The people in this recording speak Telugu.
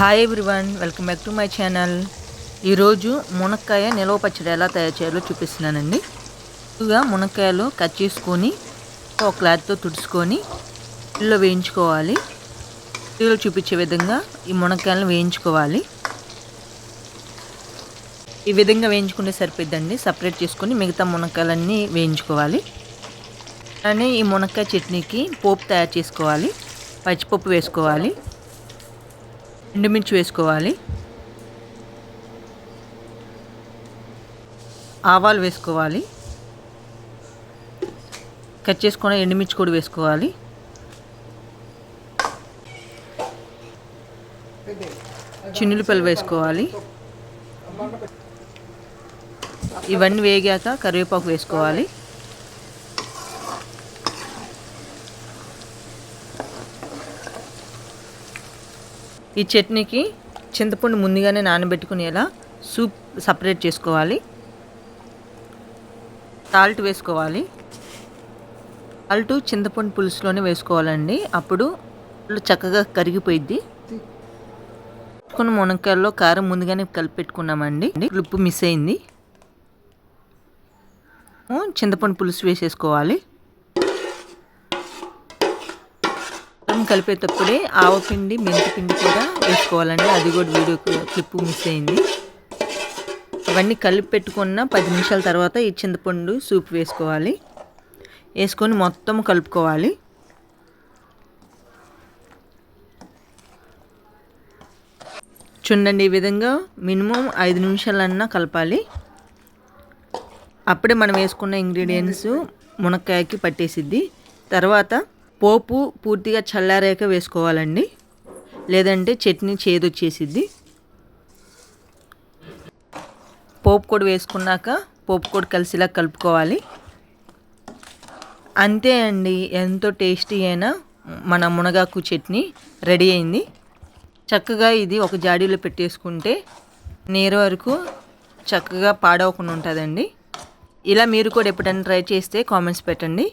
Hi everyone welcome back to my channel ఈరోజు మునక్కాయ నిలవ పచ్చడి ఎలా తయారు చేయాలో చూపిస్తున్నానండి. ముందుగా మునక్కాయలు కట్ చేసుకొని ఒక క్లాత్తో తుడుచుకొని ఇల్లు వేయించుకోవాలి. ఇల్లు చూపించే విధంగా ఈ మునక్కాయలను వేయించుకోవాలి. ఈ విధంగా వేయించుకుంటే సరిపోద్దండి సపరేట్ చేసుకొని మిగతా మునక్కాయలన్నీ వేయించుకోవాలి. అలానే ఈ మునక్కాయ చట్నీకి పోపు తయారు చేసుకోవాలి. పచ్చిపప్పు వేసుకోవాలి. ఎండుమిర్చి వేసుకోవాలి. ఆవాలు వేసుకోవాలి. కట్ చేసుకున్న ఎండుమిర్చి కూడా వేసుకోవాలి. చిన్నులపల్లి వేసుకోవాలి. ఇవన్నీ వేగాక కరివేపాకు వేసుకోవాలి. ఈ చట్నీకి చింతపండు ముందుగానే నానబెట్టుకునేలా సూప్ సపరేట్ చేసుకోవాలి. సాల్ట్ వేసుకోవాలి. సాల్ట్ చింతపండు పులుసులోనే వేసుకోవాలండి. అప్పుడు చక్కగా కరిగిపోయిద్ది. కొన్ని మునక్కాయల్లో కారం ముందుగానే కలిపి పెట్టుకున్నామండి ఉప్పు మిస్ అయింది. చింతపండు పులుసు వేసేసుకోవాలి. మొత్తం కలిపేటప్పుడే ఆవపిండి మెంతిపిండి కూడా వేసుకోవాలండి. అది కూడా వీడియో క్లిప్ మిస్ అయింది. అవన్నీ కలిపి పెట్టుకున్న పది నిమిషాల తర్వాత ఈ చింతపండు సూప్ వేసుకోవాలి. వేసుకొని మొత్తం కలుపుకోవాలి. చూడండి ఈ విధంగా మినిమం ఐదు నిమిషాలన్నా కలపాలి. అప్పుడే మనం వేసుకున్న ఇంగ్రీడియంట్స్ మునక్కాయకి పట్టేసిద్ది. తర్వాత పోపు పూర్తిగా చల్లారాక వేసుకోవాలండి. లేదంటే చట్నీ చేదొచ్చేసిద్ది. పోపు కూడా వేసుకున్నాక పోపు కూడా కలిసిలా కలుపుకోవాలి. అంతే అండి ఎంతో టేస్టీ అయిన మన మునగాకు చట్నీ రెడీ అయింది. చక్కగా ఇది ఒక జాడీలో పెట్టేసుకుంటే నేరు వరకు చక్కగా పాడవకుండా ఉంటుందండి. ఇలా మీరు కూడా ఎప్పుడైనా ట్రై చేస్తే కామెంట్స్ పెట్టండి.